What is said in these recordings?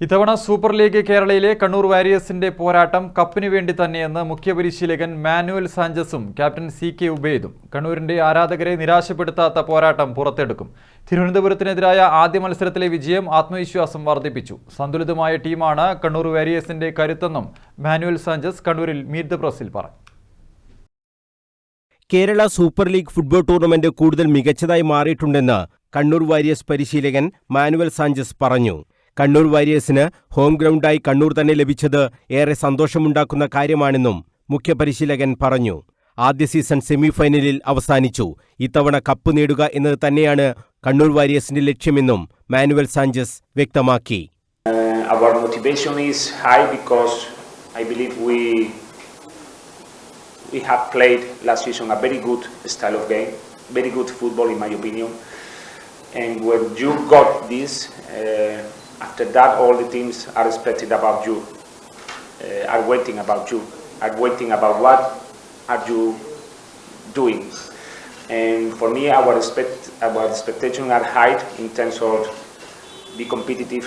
ഇത്തവണ super league കേരളയിലെ കണ്ണൂർ വാരിയേഴ്സിന്റെ പോരാട്ടം കപ്പിന് വേണ്ടി തന്നെയെന്ന് മുഖ്യപരിശീലകൻ മാനുവൽ സാഞ്ചസും ക്യാപ്റ്റൻ സി കെ ഉബൈദും. കണ്ണൂരിന്റെ ആരാധകരെ നിരാശപ്പെടുത്താത്ത പോരാട്ടം പുറത്തെടുക്കും. തിരുവനന്തപുരത്തിനെതിരായ ആദ്യ മത്സരത്തിലെ വിജയം ആത്മവിശ്വാസം വർദ്ധിപ്പിച്ചു. സന്തുലിതമായ ടീമാണ് കണ്ണൂർ വാരിയേഴ്സിന്റെ കരുത്തെന്നും മാനുവൽ സാഞ്ചസ് കണ്ണൂരിൽ മീറ്റ് ദ പ്രസിൽ പറഞ്ഞു Kerala super league football tournament കൂടുതൽ മികച്ചതായി മാറിയിട്ടുണ്ടെന്ന് കണ്ണൂർ വാരിയേഴ്സ് പരിശീലകൻ മാനുവൽ സാഞ്ചസ് പറഞ്ഞു. കണ്ണൂർ വാരിയേഴ്സിന് ഹോം ഗ്രൗണ്ടായി കണ്ണൂർ തന്നെ ലഭിച്ചത് ഏറെ സന്തോഷമുണ്ടാക്കുന്ന കാര്യമാണെന്നും മുഖ്യപരിശീലകൻ പറഞ്ഞു. ആദ്യ സീസൺ സെമിഫൈനലിൽ അവസാനിച്ചു. ഇത്തവണ കപ്പ് നേടുക എന്നത് തന്നെയാണ് കണ്ണൂർ വാരിയേഴ്സിന്റെ ലക്ഷ്യമെന്നും മാനുവൽ സാഞ്ചസ് വ്യക്തമാക്കി. Our motivation is high because I believe we we have played last season a very good style of game, very good football in my opinion. And when you got this, uh, after that all the teams are expected about you, uh, are waiting about you, are waiting about what are you doing. And for me, our expect our expectations are high in terms of be competitive,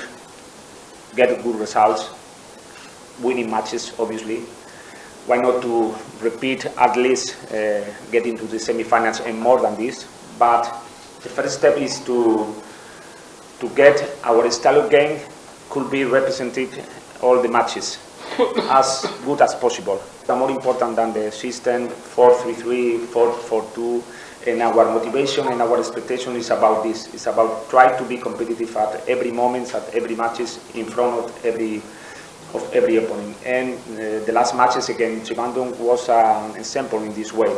get good results, winning matches, obviously. Why not to repeat at least uh, get into the semi-finals and more than this? But the first step is to to get our style of game could be represented all the matches as good as possible. The more important than the system 4-3-3, 4-4-2, and our motivation and our expectation is about this. It's about try to be competitive at every moment, at every matches, in front of every of every opponent. And uh, the last matches against Trivandrum was an example in this way.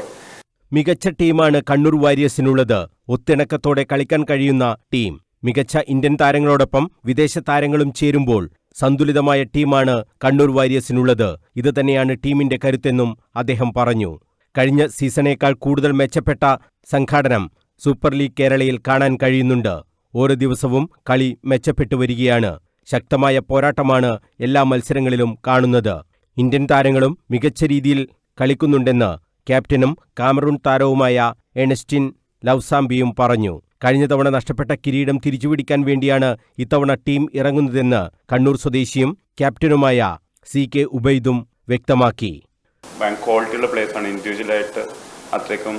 മികച്ച ടീമാണ് കണ്ണൂർ വാരിയേഴ്സിനുള്ളത് ഒത്തിണക്കത്തോടെ കളിക്കാൻ കഴിയുന്ന team മികച്ച Indian താരങ്ങളോടൊപ്പം വിദേശ താരങ്ങളും ചേരുമ്പോൾ സന്തുലിതമായ ടീമാണ് കണ്ണൂർ വാരിയേഴ്സിനുള്ളത്. ഇതുതന്നെയാണ് ടീമിന്റെ കരുത്തെന്നും അദ്ദേഹം പറഞ്ഞു. കഴിഞ്ഞ സീസണേക്കാൾ കൂടുതൽ മെച്ചപ്പെട്ട സംഘാടനം സൂപ്പർ ലീഗ് കേരളയിൽ കാണാൻ കഴിയുന്നുണ്ട്. ഓരോ ദിവസവും കളി മെച്ചപ്പെട്ടു വരികയാണ്. ശക്തമായ പോരാട്ടമാണ് എല്ലാ മത്സരങ്ങളിലും കാണുന്നത്. ഇന്ത്യൻ താരങ്ങളും മികച്ച രീതിയിൽ കളിക്കുന്നുണ്ടെന്ന് ക്യാപ്റ്റനും കാമറൂൺ താരവുമായ എണസ്റ്റിൻ ലവ്സാംബിയും പറഞ്ഞു. കഴിഞ്ഞ തവണ നഷ്ടപ്പെട്ട കിരീടം തിരിച്ചുപിടിക്കാൻ വേണ്ടിയാണ് ഇത്തവണ ടീം ഇറങ്ങുന്നതെന്ന് കണ്ണൂർ സ്വദേശിയും ക്യാപ്റ്റനുമായ സി കെ ഉബൈദും വ്യക്തമാക്കി. ക്വാളിറ്റിയുള്ള പ്ലേസാണ് ഇൻഡിവിജ്വലായിട്ട് അത്രയ്ക്കും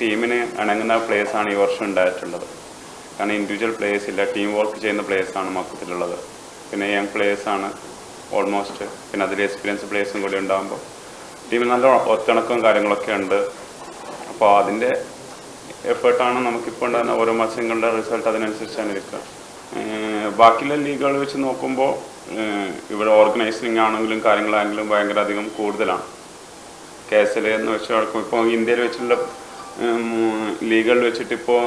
ടീമിന് ഇണങ്ങുന്ന പ്ലേസാണ് ഈ വർഷം ഉണ്ടായിട്ടുള്ളത്. കാരണം ഇൻഡിവിജ്വൽ പ്ലേയേഴ്സ് ഇല്ല. ടീം വർക്ക് ചെയ്യുന്ന പ്ലേയേഴ്സാണ് മൊത്തത്തിലുള്ളത്. പിന്നെ യങ് പ്ലേയേഴ്സാണ് ഓൾമോസ്റ്റ് പിന്നെ അതിൽ എക്സ്പീരിയൻസ് പ്ലേയേഴ്സും കൂടി ഉണ്ടാകുമ്പോൾ ടീമിൽ നല്ല ഒത്തിണക്കവും കാര്യങ്ങളൊക്കെ ഉണ്ട്. അപ്പോൾ അതിന്റെ എഫേർട്ടാണ് നമുക്കിപ്പോൾ ഉണ്ടാകുന്ന ഓരോ മത്സരങ്ങളുടെ റിസൾട്ട് അതിനനുസരിച്ചാണ് ഇരിക്കുക. ബാക്കിയുള്ള ലീഗുകൾ വെച്ച് നോക്കുമ്പോൾ ഇവിടെ ഓർഗനൈസിങ് ആണെങ്കിലും കാര്യങ്ങളാണെങ്കിലും ഭയങ്കര അധികം കൂടുതലാണ്. കെ എസ് എൽ എന്ന് വെച്ചാൽ ഇപ്പോൾ ഇന്ത്യയിൽ വെച്ചുള്ള ലീഗുകൾ വെച്ചിട്ട് ഇപ്പോൾ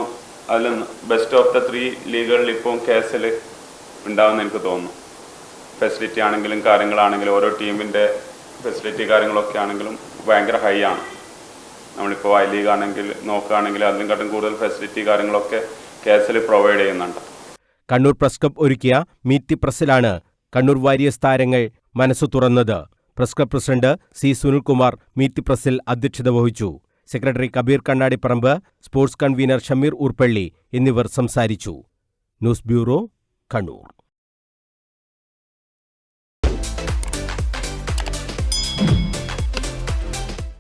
അതിൽ ബെസ്റ്റ് ഓഫ് ദ ത്രീ ലീഗുകളിൽ ഇപ്പോൾ കെ എസ് എൽ ഉണ്ടാവുമെന്ന് എനിക്ക് തോന്നുന്നു. ഫെസിലിറ്റി ആണെങ്കിലും കാര്യങ്ങളാണെങ്കിലും ഓരോ ടീമിന്റെ ഫെസിലിറ്റി കാര്യങ്ങളൊക്കെ ആണെങ്കിലും ഭയങ്കര ഹൈ ആണ്. നമ്മളിപ്പോൾ ഐ ലീഗ് ആണെങ്കിൽ നോക്കുകയാണെങ്കിൽ അതിനെക്കാട്ടും കൂടുതൽ ഫെസിലിറ്റി കാര്യങ്ങളൊക്കെ കെ എസ് എൽ പ്രൊവൈഡ് ചെയ്യുന്നുണ്ട്. കണ്ണൂർ പ്രസ് ക്ലബ് ഒരുക്കിയ മീറ്റ് ദി പ്രസിലാണ് കണ്ണൂർ വാരിയേഴ്സ് താരങ്ങൾ മനസ്സ് തുറന്നത്. Press club president C Sunilkumar meet the പ്രസിൽ അധ്യക്ഷത വഹിച്ചു. Secretary Kabeer Kannadiparamba sports convener Shameer Oorppally എന്നിവർ സംസാരിച്ചു. News bureau Kannur.